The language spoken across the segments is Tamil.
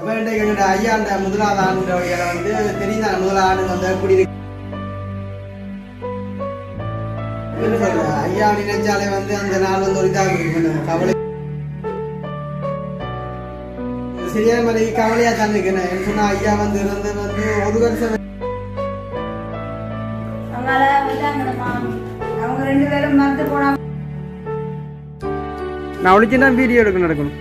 அப்ப எங்கட ஐயா அந்த முதலாவது ஆண்டு வகையில வந்து தெரியுதா முதல் ஆண்டு வந்து சொல்ற? ஐயா நினைச்சாலே வந்து அந்த நாள் வந்து ஒரு இதாக கவலை? சரியான மாதிரி கவலையா தான் இருக்கேன் சொன்னா ஐயா வந்து இருந்து வந்து ஒரு வருஷம் அவங்க மாமி அவங்க ரெண்டு பேரும் மறந்து போனாங்க நான் ஒழிச்சுன்னா வீடியோ எடுக்க நடக்கணும்.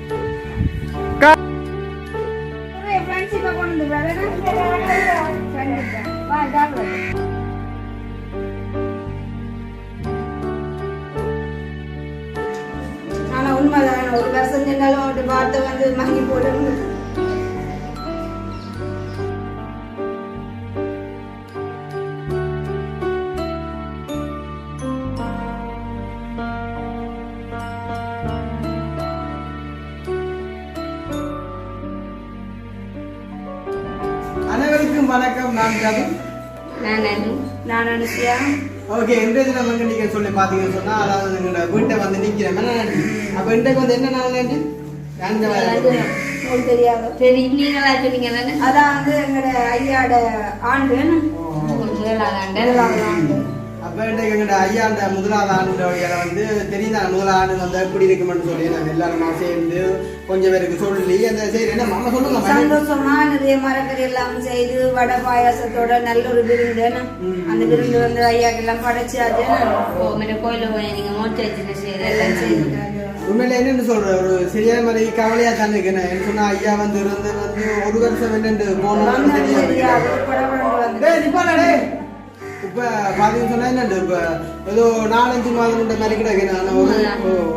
ஆனா உண்மைதான் ஒரு வருஷம் சென்றாலும் அவர்கிட்ட வார்த்தை வந்து மங்கி போடணும். அனைவருக்கும் வணக்கம் நான் ரவி நான் அனு. நான் அனுசியா ஓகே இன்றைய தினம் வந்து நீங்க சொல்லி பாத்தீங்கன்னு சொன்னா அதாவது எங்களோட வீட்டை வந்து நிக்கிறேன். என்ன நன்றி அப்ப இன்றைக்கு வந்து என்ன நாள் உங்களுக்கு தெரியாது? சரி நீங்களா சொன்னீங்க தானே அதான்? வந்து எங்களோட ஐயாட ஆண்டு. முதலாளாண்ட ஏழாவது ஆண்டு. அப்ப இன்றைக்கு எங்களோட ஐயா அந்த முதலாவது ஆண்டு வகையில வந்து தெரியுதா? முதல் ஆண்டு வந்து எப்படி இருக்குமென்னு சொல்லி நாங்க எல்லாருமா சேர்ந்து கொஞ்சம் பேருக்கு சொல்லி அந்த சரி என்ன? மாமா சொல்லுங்க. சந்தோஷமா நிறைய மரக்கறி எல்லாம் செய்து வடை பாயாசத்தோட நல்ல ஒரு விருந்து என்ன? அந்த விருந்து வந்து ஐயாக்கு எல்லாம் படைச்சாச்சு ஓ மேல கோயில போய் நீங்க மோட்டை வச்சுட்டு எல்லாம் செய்துட்டாங்க. உண்மையில என்னன்னு சொல்ற? ஒரு சரியான மாதிரி கவலையா தான் இருக்கேன் என்ன? சொன்னா ஐயா வந்து இருந்து வந்து ஒரு வருஷம் என்னண்டு போனோம் தெரியாது. இப்ப சொன்னா இப்ப ஏதோ நாலஞ்சு மாதம் இந்த மாதிரி கிடக்கு நான் ஒரு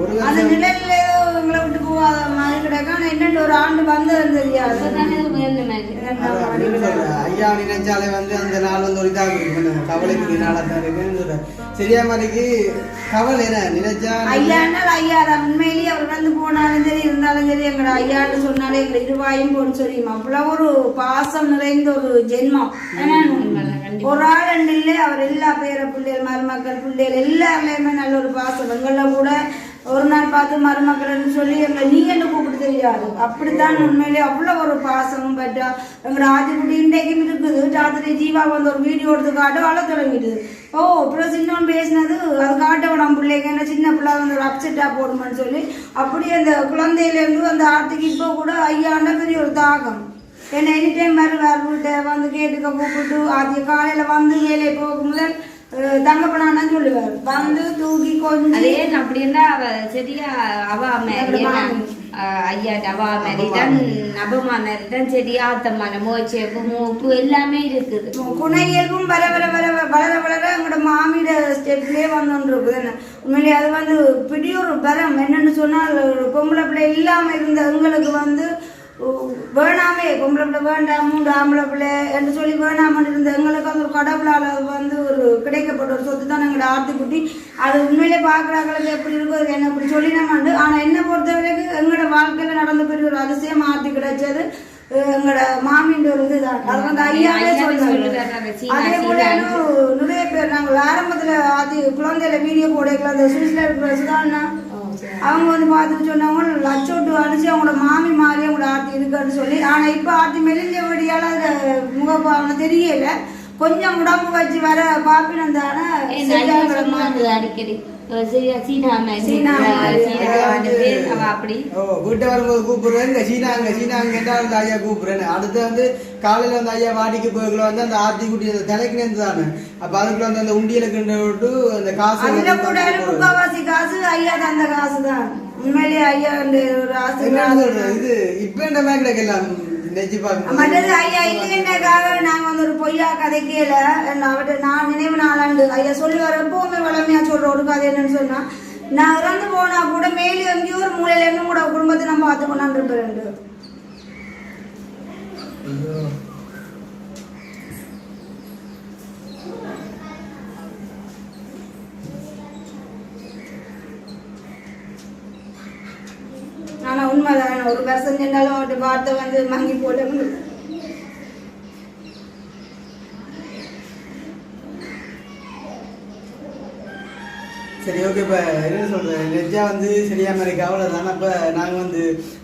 ஒரு அந்த நிழல்ல எங்களை விட்டு போகாத மாதிரி கிடக்கு ஆனா என்னென்ன ஒரு ஆண்டு வந்தது தெரியாது இப்பதானே உயர்ந்த மாதிரி அதான் அப்படின்னு சொல்றேன். ஐயா நினைச்சாலே வந்து அந்த நாள் வந்து ஒரு இதாக இருக்கும் கவலைக்கு நாளாக தான் இருக்குன்னு சொல்றேன் சரியா மாதிரிக்கு கவலை என்ன நினைச்சா ஐயாண்டால் ஐயா தான் உண்மையிலேயே அவர் வந்து போனாலும் சரி இருந்தாலும் சரி எங்களோட ஐயான்னு சொன்னாலே எங்களை இருவாயும் போட்டு சொல்லியும் அவ்வளவு ஒரு பாசம் நிறைந்த ஒரு ஜென்மம் ஒரு ஆள் ரெண்டு இல்லை அவர் எல்லா பேர பிள்ளைகள் மருமக்கள் பிள்ளைகள் எல்லாருலயுமே நல்ல ஒரு பாசம். எங்களை கூட ஒரு நாள் பார்த்து மருமக்கள்னு சொல்லி எங்களை நீ என்ன கூப்பிட்டு தெரியாது? அப்படித்தான் உண்மையிலேயே அவ்வளோ ஒரு பாசம் பட்டா எங்களோட ஆதிக்குடி இன்றைக்கும் இருக்குது. ராத்திரி ஜீவா வந்து ஒரு வீடியோ எடுத்து காட்ட அழ தொடங்கிடுது ஓ அப்புறம் சின்னவன் பேசினது அது காட்ட நம்ம பிள்ளைங்க என்ன சின்ன பிள்ளை வந்து ஒரு அப்செட்டா போடுமான்னு சொல்லி அப்படியே அந்த குழந்தையிலேருந்து அந்த ஆர்த்திக்கு இப்போ கூட ஐயாண்ட பெரிய ஒரு தாகம். என்ன எனி டைம் வருவார் வீட்டை வந்து கேட்டுக்க கூப்பிட்டு ஆத்திய காலையில வந்து வேலையை போக முதல் தங்கப்பனான்னு சொல்லுவார். வந்து தூக்கி கொஞ்சம் அதே அப்படி இருந்தா அவ சரியா அவ ஐயா அவ மாதிரி தான் நபமா மாதிரி தான் சரியா ஆத்தமான மோச்சேப்பு மூப்பு எல்லாமே இருக்குது. குணையியல்பும் வர வர வர வளர வளர எங்களோட மாமியோட ஸ்டெப்லேயே வந்துருக்கு என்ன? உண்மையிலேயே அது வந்து பெரிய ஒரு பரம் என்னன்னு சொன்னால் ஒரு பொம்பளை பிள்ளை இல்லாம இருந்த எங்களுக்கு வந்து வேணாமே பொம்பளை பிள்ளை வேண்டாம் மூன்று ஆம்பளை பிள்ளை என்று சொல்லி வேணாமன்னு இருந்த எங்களுக்கு அந்த ஒரு கடவுளால் வந்து ஒரு கிடைக்கப்பட்ட ஒரு சொத்து தான் எங்களோட ஆர்த்திக்குட்டி அது உண்மையிலே பார்க்குறாங்களுக்கு எப்படி இருக்கும் அதுக்கு என்ன இப்படி சொல்லினமாண்டு ஆனால் என்னை பொறுத்த வரைக்கும் எங்களோட வாழ்க்கையில் நடந்த பெரிய ஒரு அதிசயம் ஆர்த்தி கிடைச்சது எங்களோட மாமின்ற ஒரு இதுதான் அது வந்து ஐயாவே சீனா, அதே போல நிறைய பேர் நாங்கள் ஆரம்பத்துல ஆதி குழந்தையில வீடியோ போடல அந்த சுவிஸ்ல இருக்கிற சுதாண்ணா அவங்க வந்து பார்த்துட்டு சொன்னவங்க லட்சோட்டு அடிச்சு அவங்களோட மாமி மாதிரி அவங்களோட ஆர்த்தி இருக்குன்னு சொல்லி ஆனா இப்ப ஆர்த்தி மெலிஞ்ச வழியால அந்த முகப்பாவனை தெரியல. கொஞ்சம் உடம்பு வச்சு வர பாப்பினம் தானே அடிக்கடி. வந்து வீட்டை வரும்போது கூப்பிடுறேன். இங்க சீனா அங்க சீனா அங்க அந்த ஐயா கூப்பிடுறேன் அடுத்து வந்து காலையில வந்து ஐயா வாடிக்கு போய்க்குள்ள வந்து அந்த ஆத்தி குட்டி அந்த தலைக்கு நேர்ந்து தானே. அப்ப அதுக்குள்ள வந்து அந்த உண்டியல கிண்ட விட்டு அந்த காசு வந்து. முக்காவாசி காசு ஐயா தந்த காசு தான் உண்மையிலேயே ஐயா அந்த ஒரு என்ன ஆசை சொல்றது? இது இப்ப இந்த மாதிரி கிடைக்கலாம்? மற்றது ஐயா இல்லைன்றக்காக நாங்க வந்து ஒரு பொய்யா கதை கேள அவர்கிட்ட நான் நினைவு நாளாண்டு ஐயா சொல்லி வரப்போவுமே வளமையா சொல்ற ஒரு கதை என்னன்னு சொன்னா நான் இறந்து போனா கூட மேலே எங்கேயோ ஒரு மூலையில இருந்து கூட குடும்பத்தை நம்ம பார்த்து கொண்டாந்து இருப்பேன் ஆனா உண்மைதான். ஒரு வருஷம் சென்றாலும் அவட்ட வார்த்தை வந்து வாங்கி போல சரி ஓகே இப்போ என்ன சொல்கிறேன் நெஜா வந்து சரியாக மாதிரி கவலை தானே அப்போ நாங்கள் வந்து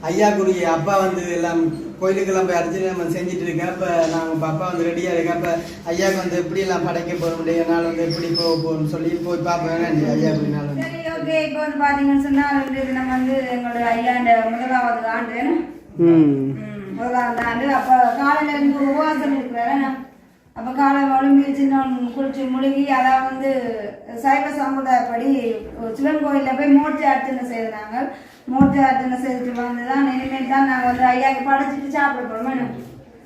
ஐயாக்குரிய அப்பா வந்து எல்லாம் கோயிலுக்கெல்லாம் போய் அர்ஜுன நம்ம செஞ்சுட்டு இருக்கேன் இப்போ நாங்கள் பாப்பா வந்து ரெடியாக இருக்கேன் இப்போ ஐயாவுக்கு வந்து எப்படியெல்லாம் படைக்க போக முடியும் நாள் வந்து எப்படி போக போகணும்னு சொல்லி போய் பார்ப்பேன் ஐயா அப்படி நாள் வந்து. சரி ஓகே இப்போ வந்து பாத்தீங்கன்னு சொன்னா ரெண்டு தினம் வந்து எங்களோட ஐயாண்ட முதலாவது ஆண்டு. ம். ம், முதலாவது ஆண்டு. அப்ப காலையில இருந்து உபவாசம் இருக்கிறாரு அப்ப காலை ஒழுங்கி சின்ன குளிச்சு முழுகி அதான் வந்து சைவ சமுதாயப்படி சிவன் கோயில்ல போய் மூர்த்தி அர்ச்சனை செய்தாங்க மூர்த்தி அர்ச்சனை செய்துட்டு வந்துதான் இனிமேல் தான் நாங்க வந்து ஐயாக்கு படைச்சிட்டு சாப்பிட போறோம்.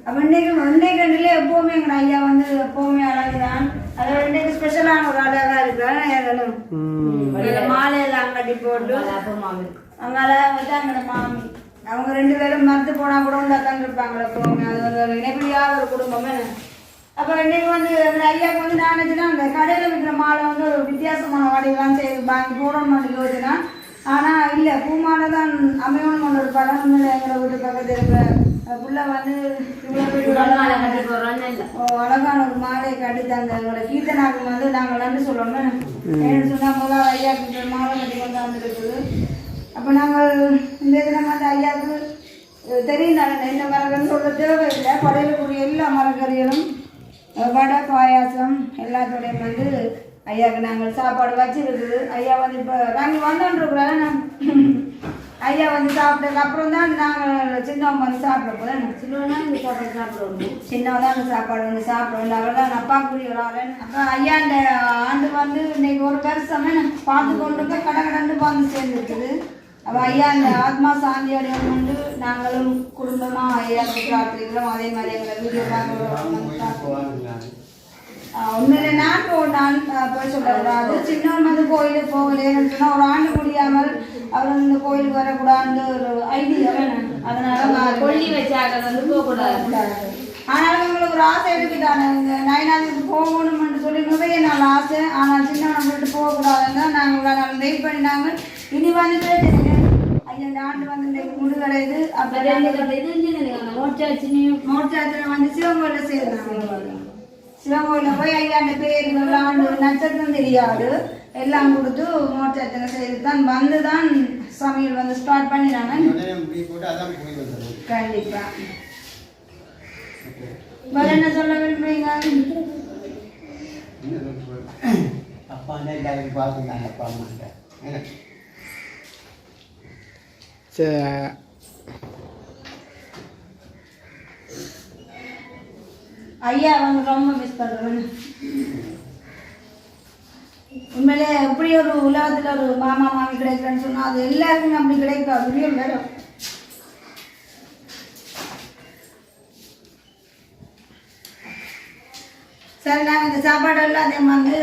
அப்ப இன்னைக்கு இன்னைக்கு ரெண்டுல எப்பவுமே எங்க ஐயா வந்து எப்பவுமே அழகுதான். அதாவது இன்னைக்கு ஸ்பெஷலான ஒரு அழகா இருக்கிறாரு மாலை எல்லாம் கட்டி போட்டு அங்கால வந்து அங்கே மாமி. அவங்க ரெண்டு பேரும் மறுத்து போனா கூட உண்டாத்தான் இருப்பாங்களே போங்க அது வந்து இணைப்பிரியா ஒரு குடும்பம். அப்ப இன்னைக்கு வந்து ஐயாவுக்கு வந்து நான் நினைச்சுன்னா அந்த கடையில விற்கிற மாலை வந்து ஒரு வித்தியாசமான வடிவெல்லாம் செய்து வாங்கி போடணும்னு யோசினா ஆனா இல்ல பூமாலை தான் அமையணும் ஒரு படம் உண்மையில எங்களை வீட்டு பக்கத்துல இருக்கிற புள்ள வந்து அழகான ஒரு மாலையை கட்டி தந்த எங்களோட கீர்த்தனாக்கு வந்து நாங்கள் நன்றி சொல்லணும் ஏன்னு சொன்னா முதல்ல ஐயா கிட்ட மாலை கட்டி கொண்டு வந்துருக்குது. அப்போ நாங்கள் இந்த தினம் வந்து ஐயாவுக்கு தெரியும் என்ன மரகன்னு சொல்ல தேவையில்லை. படையிலக்கூடிய எல்லா மரக்கறிகளும் வடை பாயாசம் எல்லாத்தோடையும் வந்து ஐயாவுக்கு நாங்கள் சாப்பாடு வச்சிருக்குது. ஐயா வந்து இப்போ நாங்கள் வந்தோன்றதுக்குள்ள ஐயா வந்து சாப்பிட்டதுக்கு அப்புறம் தான் நாங்கள் சின்னவங்க வந்து சாப்பிட போகிறேன் சின்னவனா இந்த சாப்பாடு சாப்பிடுவோம் சின்னவதான் அந்த சாப்பாடு வந்து சாப்பிடுவோம் அவர்தான் அப்பா கூடிய ஒரு ஆளு. அப்புறம் ஐயா இந்த ஆண்டு வந்து இன்னைக்கு ஒரு வருஷமே பார்த்து கொண்டு போய் கடை கடந்து வந்து சேர்ந்துருக்குது. அப்ப ஐயா இந்த ஆத்மா சாந்தி அடையணும் வந்து நாங்களும் குடும்பமா ஐயா பிரார்த்திக்கிறோம் அதே மாதிரி எங்களை வீடியோ பார்க்குறோம் உண்மையில நான் போ நான் அஹ், போய் சொல்லக்கூடாது சின்னவன் வந்து கோயிலுக்கு போகலையேன்னு சொன்னா ஒரு ஆண்டு முடியாமல் அவர் வந்து இந்த கோயிலுக்கு வரக்கூடாதுன்னு ஒரு ஐடியா அதனால கொல்லி வச்சாக வந்து போகக்கூடாது. கூடாது. ஆனாலும் எங்களுக்கு ஒரு ஆசை இருக்குதானே? இந்த நயனாதுக்கு போகணும்னு சொல்லி நிறைய நாள் ஆசை. ஆனால் சின்னவனை விட்டு போகக்கூடாதுன்னு நாங்கள் இவ்வளோ நாள் வெயிட் பண்ணினாங்க. இனி வந்து பிரச்சனை ஐயா இந்த ஆண்டு வந்து முடிவடையுது அப்போ இது இருந்துச்சு அந்த மோட்டா சின்ன மோட்டாத்தில் வந்து சிவங்கோயில சேர்ந்தாங்க சிவங்கோயில போய் ஐயா அந்த பேருங்கள் ஆண்டு நட்சத்திரம் தெரியாது. எல்லாம் கொடுத்து மோட்டாத்தில் செய்து தான் வந்து தான் சமையல் வந்து ஸ்டார்ட் பண்ணினாங்க. கண்டிப்பா. வேற என்ன சொல்ல விரும்புறீங்க? அப்பா எல்லாரும் பார்த்துட்டாங்க அப்பா அம்மாட்ட. ஐயா அவங்க ரொம்ப மிஸ் பண்ணுறேன் உண்மையிலே எப்படி ஒரு உலகத்துல ஒரு மாமா மாமி கிடைக்கிறேன்னு சொன்னா அது எல்லாருக்குமே அப்படி கிடைக்காது ரியல் வேற சரி நாங்கள் இந்த சாப்பாடு எல்லாத்தையும் வந்து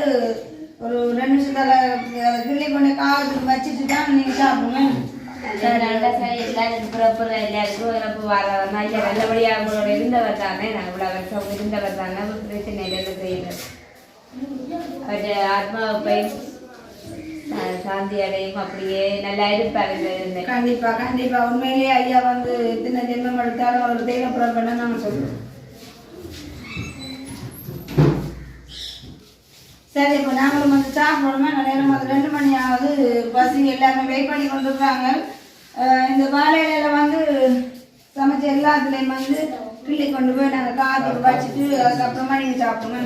ஒரு ரெண்டு நிமிஷத்துல கிள்ளி பண்ணி காவத்துக்கு வச்சுட்டு தான் நீங்கள் சாப்பிடுங்க. நல்லா சரி. எல்லாரும் பிறப்பு எல்லாருக்கும் இறப்பு வர ஐயா அவங்களோட இருந்தவர் தானே. நான் இவ்வளவு வருஷம் இருந்தவர் தானே. பிரச்சனை இல்லை செய்யல. பட் ஆத்மாவை போய் அஹ், சாந்தி அடையும். அப்படியே நல்லா இருப்பாரு கண்டிப்பா கண்டிப்பா. உண்மையிலேயே ஐயா வந்து எத்தனை ஜென்மம் எடுத்தாலும் அவர் தெய்வ புறப்பட நாங்க சொல்றோம். சரி இப்போ நாங்களும் வந்து சாப்பிடணுமே? நேரம் அது ரெண்டு மணி ஆகுது. பஸ் எல்லாருமே வெயிட் பண்ணி கொண்டிருக்காங்க அஹ் இந்த வாழையில வந்து சமைச்ச எல்லாத்துலேயும் வந்து கிள்ளி கொண்டு போய் நாங்கள் காத்துக்கு வச்சுட்டு அதுக்கப்புறமா நீங்கள் சாப்பிடுங்க.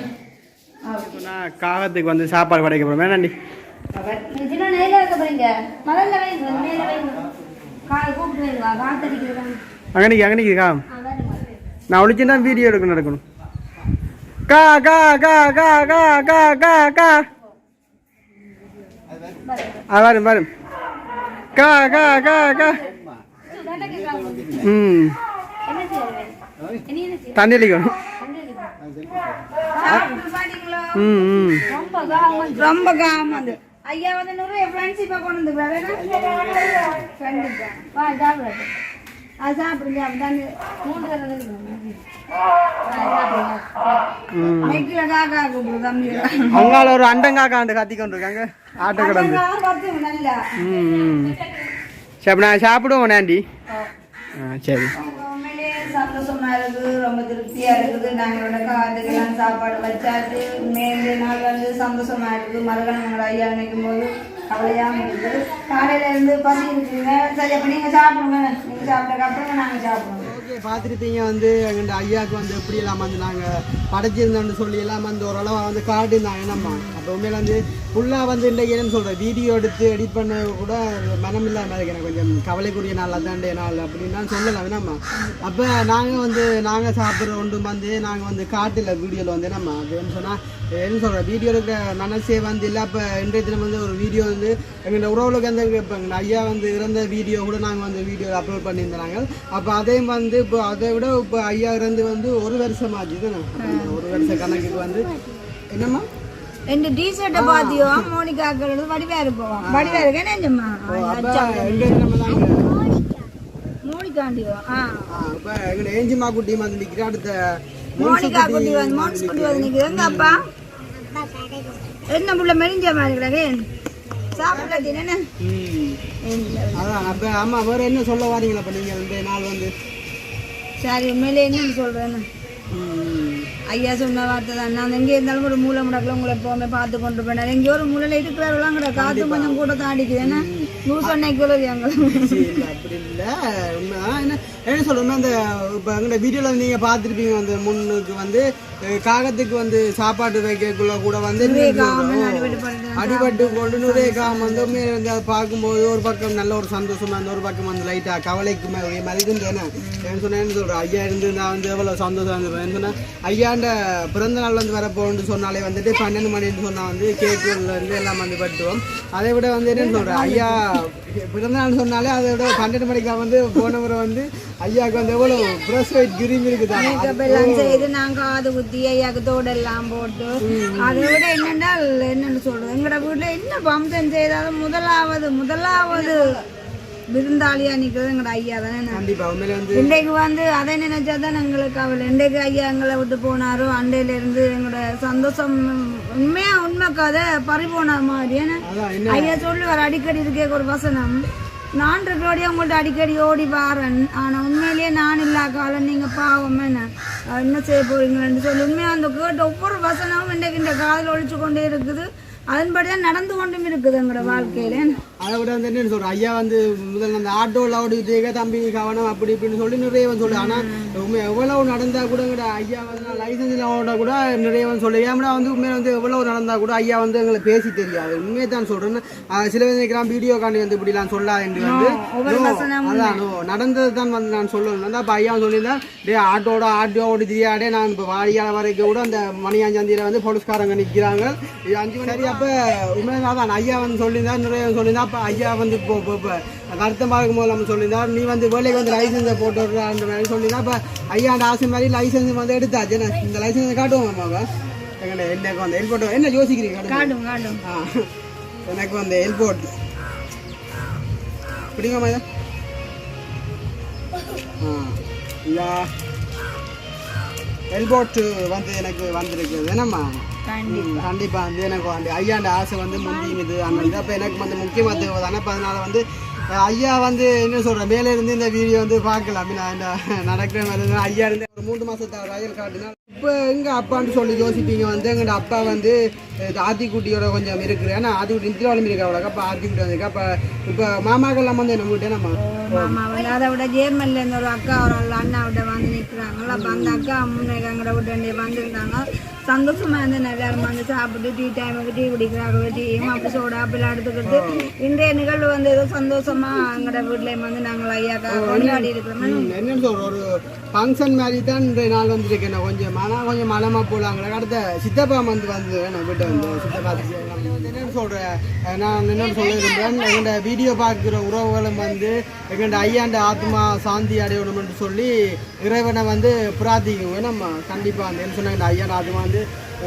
காகத்துக்கு வந்து சாப்பாடு படைக்க போகிறோம் வேணாண்டி அங்கனிக்கு அங்கனிக்கு கா. நான் ஒழிச்சுன்னா வீடியோ எடுக்க நடக்கணும். கா கா கா கா கா கா கா கா. வரும் வரும். அக்கா அக்கா அக்கா அக்கா ம். தண்ணி அடிக்கணும் ரொம்ப காமம் ஐயா வந்து நூறு ஃப்ரெண்ட்ஷிப்பாக கொண்டு வந்து அது சாப்பிடுங்க அப்படிதானே. ஒரு அண்டங்காக்கா ஆண்டு கத்தி கொண்டிருக்காங்க. ஆட்டோ கடந்து சரி நான் சாப்பிடுவோம் நாண்டி ஆ சரி. சந்தோஷமா இருக்குது ரொம்ப திருப்தியா இருக்குது நாங்களோட காத்துக்கெல்லாம் சாப்பாடு வச்சாச்சு. மேலே நாள் வந்து சந்தோஷமா இருக்குது மறுகணங்களோட ஐயா நினைக்கும் போது கவலையாம இருக்குது காலையில இருந்து பசி இருக்குங்க சரி அப்ப நீங்க சாப்பிடுங்க. நீங்க சாப்பிட்டதுக்கு அப்புறம் நாங்க சாப்பிடுவோம். ஓகே பார்த்துருப்பீங்க வந்து எங்கள் ஐயாவுக்கு வந்து எப்படி இல்லாமல் வந்து நாங்கள் படைச்சிருந்தோம்னு சொல்லி எல்லாம் வந்து ஓரளவு வந்து காட்டியிருந்தாங்க. என்னம்மா? அப்போ உண்மையில வந்து ஃபுல்லாக வந்து இன்றைக்கு என்னன்னு சொல்கிறேன் வீடியோ எடுத்து எடிட் பண்ண கூட மனம் இல்லாமல் இருக்கிறேன். எனக்கு கொஞ்சம் கவலைக்குரிய நாள் அதாண்டே நாள் அப்படின்னு சொல்லலாம் என்னம்மா? அப்போ நாங்கள் வந்து நாங்கள் சாப்பிட்ற ஒன்று வந்து நாங்கள் வந்து காட்டில் வீடியோவில் வந்து. என்னம்மா? அப்படின்னு சொன்னால் என்ன சொல்கிறேன் வீடியோ இருக்க மனசே வந்து இல்லை. அப்போ இன்றைய தினம் வந்து ஒரு வீடியோ வந்து எங்கள் உறவுகளுக்கு வந்து இப்போ எங்கள் ஐயா வந்து இறந்த வீடியோ கூட நாங்கள் வந்து வீடியோவில் அப்லோட் பண்ணியிருந்தாங்க. அப்போ அதையும் வந்து இப்போ அதை விட இப்போ ஐயா இறந்து வந்து ஒரு வருஷம் ஆச்சு தானே? ஒரு வருஷ கணக்குக்கு வந்து. என்னம்மா? ரெண்டு டிஷர்ட்டை பாத்தியோ மோனிகா அக்களோட வடிவா இருப்போம் வடிவா இருக்கேன் நெஞ்சம்மா அப்போ இன்றைய தினம் நாங்கள் மோனிகாண்டியோ ஆ. இப்போ எங்கள் ஏஞ்சிமா குட்டி வந்து நிற்கிற அடுத்த மோனிகா குட்டி வந்து மோன்ஸ் குட்டி வந்து அப்பா? என்ன புள்ள மெலிஞ்ச மாதிரி கிடக்கு. சாப்பிடல என்ன ம். அதான் அப்போ அம்மா வேறு என்ன சொல்ல வாரீங்களா இப்போ நீங்கள் நாள் வந்து? சரி உண்மையிலே என்னன்னு சொல்றேன்னு? ம் ஐயா சொன்ன வார்த்தை தான். நான் எங்கே இருந்தாலும் ஒரு மூலை முடக்கில் உங்களை எப்போவுமே பார்த்து கொண்டு போனேன் எங்கேயோ ஒரு மூலையில் இருக்கிறவங்களாங்கிற காற்று கொஞ்சம் கூட தாண்டிக்குது என்ன நூறு அப்படி இல்லை. என்ன என்ன சொல்றேன்னா அந்த இப்போ எங்கள்ட வீடியோவில் நீங்கள் பார்த்துருப்பீங்க அந்த முன்னுக்கு வந்து காகத்துக்கு வந்து சாப்பாடு வைக்கக்குள்ள கூட வந்து அடிபட்டு கொண்டு நிறைய காகம் வந்து வந்து அதை பார்க்கும்போது ஒரு பக்கம் நல்ல ஒரு சந்தோஷமா இருந்த ஒரு பக்கம் வந்து லைட்டாக கவலைக்கு மாதிரி இருந்தேன் என்ன? சொன்னேன் என்ன சொல்கிறேன் ஐயா இருந்து நான் வந்து எவ்வளோ சந்தோஷம் இருந்திருப்பேன் என்ன சொன்னேன் ஐயாண்ட பிறந்த நாள் வந்து வரப்போன்னு சொன்னாலே வந்துட்டு பன்னெண்டு மணின்னு சொன்னால் வந்து கேக்குல இருந்து எல்லாம் வந்து பட்டுவோம் அதை விட வந்து என்னன்னு சொல்கிறேன் ஐயா பிறந்த நாள் சொன்னாலே அதை விட பன்னெண்டு மணிக்கு வந்து போன முறை வந்து ஐயாவுக்கு வந்து எவ்வளோ ப்ரெஸ் வெயிட் கிரீம் இருக்குதா? மேக்கப் எல்லாம் செய்து நாங்க காது குத்தி ஐயாக்கு தோடெல்லாம் போட்டு அதை விட என்னென்றால் என்னன்னு சொல்றது? எங்கட வீட்டுல என்ன பம்சம் செய்தாலும் முதலாவது முதலாவது. விருந்தாளியா நிக்கிறது எங்கட ஐயா தானே இன்றைக்கு வந்து அதை நினைச்சா தான் எங்களுக்கு அவள். இன்றைக்கு ஐயா எங்களை விட்டு போனாரோ அண்டையில இருந்து எங்களோட சந்தோஷம் உண்மையா உண்மை கதை பறி போன மாதிரி. ஏன்னா ஐயா சொல்லுவார் அடிக்கடி இருக்கே ஒரு வசனம். நான் இருக்கிறோடய உங்கள்ட்ட அடிக்கடி ஓடி வாரன். ஆனா உண்மையிலேயே நான் இல்லா காலம் நீங்க பாவம் என்ன? என்ன செய்ய போறீங்கன்னு சொல்லி உண்மையா அந்த கேட்ட ஒவ்வொரு வசனமும் இன்றைக்கு இந்த காதில் ஒழிச்சு கொண்டே இருக்குது. அதன்படிதான் நடந்து கொண்டும் இருக்குது எங்களோட வாழ்க்கையில. அதை விட வந்து என்னன்னு சொல்றேன் ஐயா வந்து முதல்ல அந்த ஆட்டோவில் ஓடிட்டு தம்பி கவனம் அப்படி இப்படின்னு சொல்லி நிறைய வந்து சொல்லு ஆனால் உண்மை எவ்வளவு நடந்தா கூட எங்கட ஐயா வந்து லைசன்ஸில் ஓட கூட நிறைய வந்து சொல்லு ஏன்னா வந்து உண்மையை வந்து எவ்வளவு நடந்தா கூட ஐயா வந்து எங்களை பேசி தெரியாது. உண்மையை தான் சொல்றேன் ஆஹ் சில பேர் நினைக்கிறான் வீடியோ காண்டி வந்து இப்படிலாம் சொல்லாது வந்து. அதான் நடந்தது தான் வந்து நான் சொல்லணும் அந்த அப்போ ஐயா சொல்லியிருந்தேன் டே ஆட்டோட ஆட்டோ ஓடி தெரியாடே நான் இப்போ வாடியால வரைக்கும் கூட அந்த மணியாஞ்சாந்தியில் வந்து போலீஸ்காரங்க நிற்கிறாங்க அஞ்சு மணி அப்போ உண்மையாக தான் ஐயா வந்து சொல்லியிருந்தா நிறைய சொல்லியிருந்தா அப்போ ஐயா வந்து இப்போ இப்போ இப்போ வருத்தமாக இருக்கும்போது நம்ம சொல்லியிருந்தா நீ வந்து வேலைக்கு வந்து லைசன்ஸை போட்டு விடுறான்ற மாதிரி சொல்லியிருந்தா அப்போ ஐயாண்ட ஆசை மாதிரி லைசன்ஸ் வந்து எடுத்தாச்சு. என்ன இந்த லைசன்ஸை காட்டுவோம் அம்மாவை எங்கள்ட எனக்கு வந்து ஹெல்போட் என்ன யோசிக்கிறீங்க? ஆ எனக்கு வந்து ஹெல்போட் பிடிக்குமா இதை ஆ இல்லை எல்போட்டு வந்து எனக்கு வந்திருக்குது என்னம்மா? ம், கண்டிப்பா வந்து எனக்கு வந்து ஐயாண்ட ஆசை வந்து முந்திங்குது அந்த இது. அப்போ எனக்கு வந்து முக்கியமாக தேவை தானே. அப்போ அதனால வந்து ஐயா வந்து என்ன சொல்கிறேன் மேலே இருந்து இந்த வீடியோ வந்து பார்க்கலாம். நான் நடக்கிற மாதிரி ஐயா இருந்து ஒரு மூன்று மாதத்தை ரயில் காட்டினா இப்போ எங்க அப்பான்னு சொல்லி யோசிப்பீங்க வந்து எங்களோட அப்பா வந்து ஆத்திக்குட்டியோட கொஞ்சம் இருக்குது ஏன்னா ஆத்திக்குட்டி இந்தியாவிலும் இருக்கு அவ்வளோ அப்போ ஆத்திக்குட்டி வந்திருக்கு அப்போ இப்போ மாமாக்கெல்லாம் வந்து நம்ம மாமா வந்து அதை விட ஜேர்மன்ல இருந்து ஒரு அக்கா ஒரு அண்ணா விட வந்து நிற்கிறாங்களா அப்போ அந்த அக்கா முன்னே எங்கட விட்டு வந்திருந்தாங்க சந்தோஷமா இருந்து நிறைய வந்து சாப்பிட்டு டீ டைமுக்கு டீ குடிக்கிறாங்க டீயும் அப்படி சோடா அப்படிலாம் எடுத்துக்கிட்டு இன்றைய நிகழ்வு வந்து ஏதோ சந்தோஷமா எங்கட வீட்டுல வந்து நாங்கள் ஐயாக்கா கொண்டாடி இருக்கிறோம் ஒரு ஃபங்க்ஷன் மாதிரி தான் இந்த நாள் வந்திருக்கேன் கொஞ்சம் ஆனால் கொஞ்சம் மனமா போலாங்களே அடுத்த சித்தப்பா வந்து வந்து நான் வீட்டை வந்து சித்தப்பா என்னன்னு சொல்கிறேன் நான் என்னன்னு சொல்ல விரும்புகிறேன் எங்கள்ட வீடியோ பார்க்குற உறவுகளும் வந்து எங்கள்ட ஐயாண்ட ஆத்மா சாந்தி அடையணும்னு சொல்லி இறைவனை வந்து பிரார்த்திக்குவோம் நம்ம கண்டிப்பாக என்ன சொன்னாங்க ஐயாண்ட ஆத்மா வந்து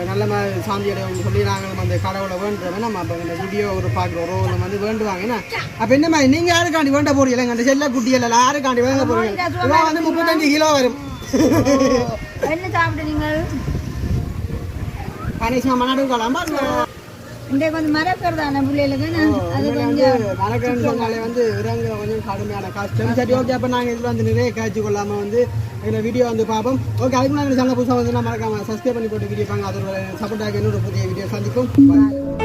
நல்ல மாதிரி சாந்தி அடையணும்னு சொல்லி நாங்களும் அந்த கடவுளை வேண்டுறோம். நம்ம அப்போ இந்த வீடியோ ஒரு பார்க்குற உறவுகளும் வந்து வேண்டுவாங்க. என்ன? அப்போ என்ன மாதிரி? நீங்கள் யாருக்காண்டி வேண்ட போறீங்க? அந்த செல்ல குட்டியில் யாருக்காண்டி வேண்ட போறீங்க? இவன் வந்து முப்பத்தஞ்சு கிலோ வரும். என்ன சாப்பிட்டு நீங்கள் கணேசமா மன்னாடும் கலாமா இன்றைக்கு கொஞ்சம் மரக்கர் தானே பிள்ளைகளுக்கு அது கொஞ்சம் மறக்கிறேன்னு சொன்னாலே வந்து இறங்குற கொஞ்சம் கடுமையான கஷ்டம் சரி ஓகே அப்போ நாங்கள் இதில் வந்து நிறைய காய்ச்சி கொள்ளாமல் வந்து இந்த வீடியோ வந்து பார்ப்போம். ஓகே அதுக்கு முன்னாடி சேனல் புதுசாக வந்து நான் மறக்காம சப்ஸ்கிரைப் பண்ணி போட்டு வீடியோ பாங்க அதோட சப்போர்ட்டாக இன்னொரு புதிய வீடியோ Bye.